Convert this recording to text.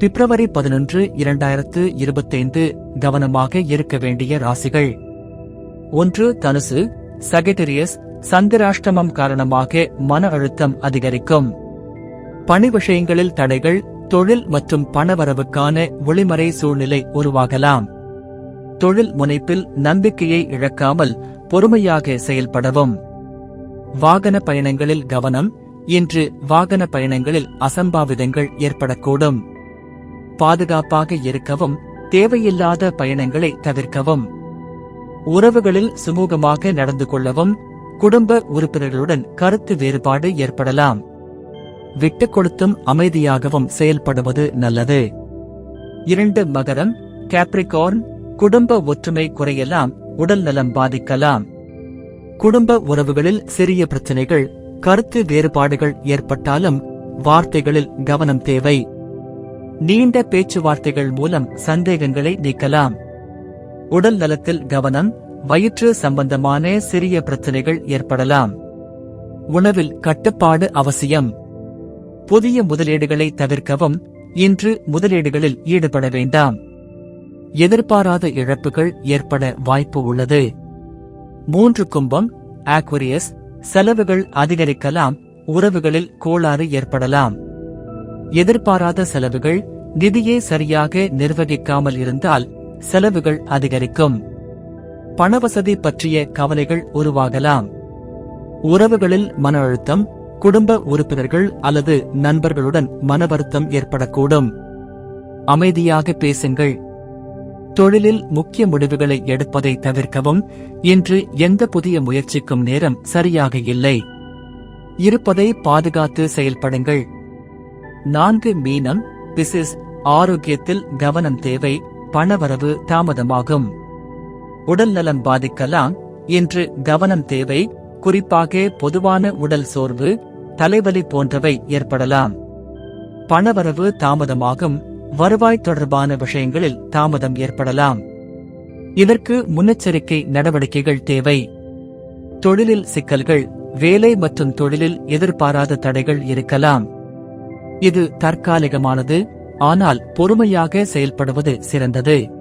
பிப்ரவரி பதினொன்று இரண்டாயிரத்து இருபத்தைந்து கவனமாக இருக்க வேண்டிய ராசிகள். ஒன்று தனுசு சகிட்டரியஸ் சந்திராஷ்டமம் காரணமாக மன அழுத்தம் அதிகரிக்கும். பணி விஷயங்களில் தடைகள் தொழில் மற்றும் பணவரவுக்கான ஒளிமறை சூழ்நிலை உருவாகலாம். தொழில் முனைப்பில் நம்பிக்கையை இழக்காமல் பொறுமையாக செயல்படவும். வாகன பயணங்களில் கவனம் இன்று வாகன பயணங்களில் அசம்பாவிதங்கள் ஏற்படக்கூடும். பாதுகாப்பாக இருக்கவும் தேவையில்லாத பயணங்களை தவிர்க்கவும். உறவுகளில் சுமூகமாக நடந்து கொள்ளவும் குடும்ப உறுப்பினர்களுடன் கருத்து வேறுபாடு ஏற்படலாம். விட்டுக் கொடுத்தும் அமைதியாகவும் செயல்படுவது நல்லது. இரண்டு மகரம் கேப்ரிகார்ன் குடும்ப ஒற்றுமை குறையலாம் உடல் நலம் பாதிக்கலாம். குடும்ப உறவுகளில் சிறிய பிரச்சனைகள் கருத்து வேறுபாடுகள் ஏற்பட்டாலும் வார்த்தைகளில் கவனம் தேவை. நீண்ட பேச்சுவார்த்தைகள் மூலம் சந்தேகங்களை நீக்கலாம். உடல் நலத்தில் கவனம் வயிற்று சம்பந்தமான சிறிய பிரச்சனைகள் ஏற்படலாம். உணவில் கட்டுப்பாடு அவசியம். புதிய முதலீடுகளை தவிர்க்கவும் இன்று முதலீடுகளில் ஈடுபட வேண்டாம். எதிர்பாராத இழப்புகள் ஏற்பட வாய்ப்பு உள்ளது. மூன்று கும்பம் ஆக்வரியஸ் செலவுகள் அதிகரிக்கலாம் உறவுகளில் கோளாறு ஏற்படலாம். எதிர்பாராத செலவுகள் நிதியை சரியாக நிர்வகிக்காமல் இருந்தால் செலவுகள் அதிகரிக்கும். பணவசதி பற்றிய கவலைகள் உருவாகலாம். உறவுகளில் மன அழுத்தம் குடும்ப உறுப்பினர்கள் அல்லது நண்பர்களுடன் மன வருத்தம் ஏற்படக்கூடும். அமைதியாக பேசுங்கள். தொழிலில் முக்கிய முடிவுகளை எடுப்பதை தவிர்க்கவும் இன்று எந்த புதிய முயற்சிக்கும் நேரம் சரியாக இல்லை. இருப்பதை பாதுகாத்து செயல்படுங்கள். நான்கு மீனம் பிசிஸ் ஆரோக்கியத்தில் கவனம் தேவை பணவரவு தாமதமாகும். உடல் நலம் பாதிக்கலாம் இன்று கவனம் தேவை குறிப்பாக பொதுவான உடல் சோர்வு தலைவலி போன்றவை ஏற்படலாம். பணவரவு தாமதமாகும் வருவாய் தொடர்பான விஷயங்களில் தாமதம் ஏற்படலாம். இதற்கு முன்னெச்சரிக்கை நடவடிக்கைகள் தேவை. தொழிலில் சிக்கல்கள் வேலை மற்றும் தொழிலில் எதிர்பாராத தடைகள் இருக்கலாம். இது தற்காலிகமானது ஆனால் பொறுமையாக செயல்படுவது சிறந்தது.